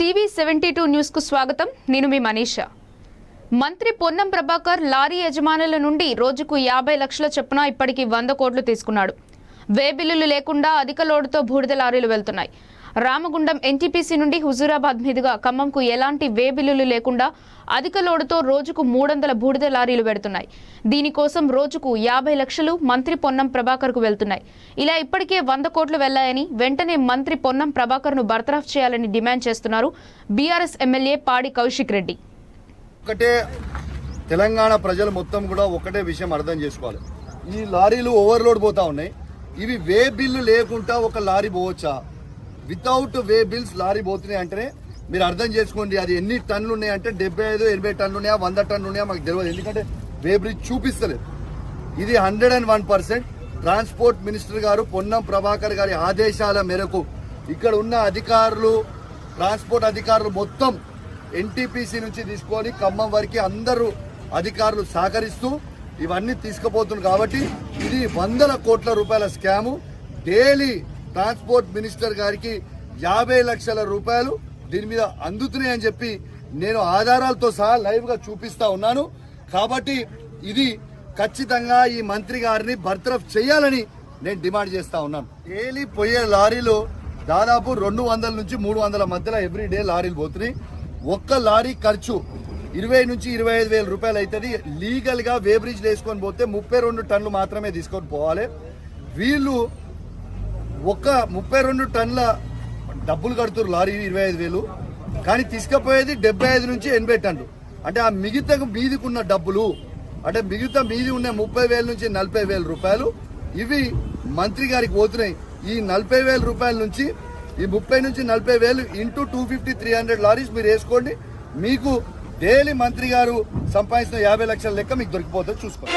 TV seventy two న్యూస్కు స్వాగతం. నేను మీ మనీషా. మంత్రి పొన్నం ప్రభాకర్ లారీ యజమానుల నుండి రోజుకు యాభై లక్షల చొప్పున ఇప్పటికి వంద కోట్లు తీసుకున్నాడు. వే బిల్లులు లేకుండా అధిక లోడుతో బూడిద లారీలు వెళ్తున్నాయి. రామగుండం ఎన్టీపీసీ నుండి హుజూరాబాద్ మీదుగా ఖమ్మంకు ఎలాంటి వే బిల్లులు లేకుండా అధిక లోడుతో రోజుకు మూడొందల బూడిద లారీలు పెడుతున్నాయి. దీనికోసం రోజుకు యాభై లక్షలు మంత్రి పొన్నం ప్రభాకర్కు వెళ్తున్నాయి. ఇలా ఇప్పటికే వంద కోట్లు వెళ్ళాయని వెంటనే మంత్రి పొన్నం ప్రభాకర్ను బర్తరఫ్ చేయాలని డిమాండ్ చేస్తున్నారు బీఆర్ఎస్ ఎమ్మెల్యే పాడి కౌశిక్ రెడ్డి. ఒకటే తెలంగాణ ప్రజలు మొత్తం కూడా ఒకటే విషయం అర్థం చేసుకోవాలి. ఈ లారీలు ఓవర్లోడ్ పోతా ఉన్నాయి. ఇవి వే బిల్లు లేకుండా ఒక లారీ పోవచ్చా? వితౌట్ వే బిల్స్ లారీ పోతున్నాయి అంటేనే మీరు అర్థం చేసుకోండి అది ఎన్ని టన్నులు ఉన్నాయంటే డెబ్బై ఐదు ఎనభై టన్నులు ఉన్నాయా వంద టన్నులు ఉన్నాయా మాకు తెలియదు ఎందుకంటే వే బ్రిడ్జ్ చూపిస్తలేదు. ఇది hundred and one percent transport minister గారు పొన్నం ప్రభాకర్ గారి ఆదేశాల మేరకు ఇక్కడ ఉన్న అధికారులు ట్రాన్స్పోర్ట్ అధికారులు మొత్తం ఎన్టీపీసీ నుంచి తీసుకొని ఖమ్మం వరకు అందరూ అధికారులు సహకరిస్తూ ఇవన్నీ తీసుకుపోతున్నారు. కాబట్టి ఇది వందల కోట్ల రూపాయల స్కాము. డైలీ ట్రాన్స్పోర్ట్ మినిస్టర్ గారికి యాభై లక్షల రూపాయలు దీని మీద అందుతున్నాయని చెప్పి నేను ఆధారాలతో సహా లైవ్గా చూపిస్తా ఉన్నాను. కాబట్టి ఇది ఖచ్చితంగా ఈ మంత్రి గారిని బర్తరఫ్ చేయాలని నేను డిమాండ్ చేస్తా ఉన్నాను. డైలీ పోయే లారీలు దాదాపు రెండు వందల నుంచి మూడు వందల మధ్యలో ఎవ్రీ డే లారీలు పోతున్నాయి. ఒక్క లారీ ఖర్చు ఇరవై నుంచి ఇరవై ఐదు వేల రూపాయలు అవుతుంది. లీగల్గా వేబ్రిడ్జ్ వేసుకొని పోతే ముప్పై రెండు టన్నులు మాత్రమే తీసుకొని పోవాలి. వీళ్ళు ఒక్క ముప్పై రెండు టన్నుల డబ్బులు కడుతురు లారీ ఇరవై ఐదు వేలు. కానీ తీసుకుపోయేది డెబ్బై ఐదు నుంచి ఎనభై టన్నులు. అంటే ఆ మిగతా మీదికున్న డబ్బులు అంటే మిగతా మీది ఉన్న ముప్పై వేల నుంచి నలభై వేల రూపాయలు ఇవి మంత్రి గారికి పోతున్నాయి. ఈ నలభై వేల రూపాయల నుంచి ఈ ముప్పై నుంచి నలభై వేలు into two fifty three hundred lorries మీరు వేసుకోండి. మీకు డైలీ మంత్రి గారు సంపాదించిన యాభై లక్షల లెక్క మీకు దొరికిపోతుంది. చూసుకోండి.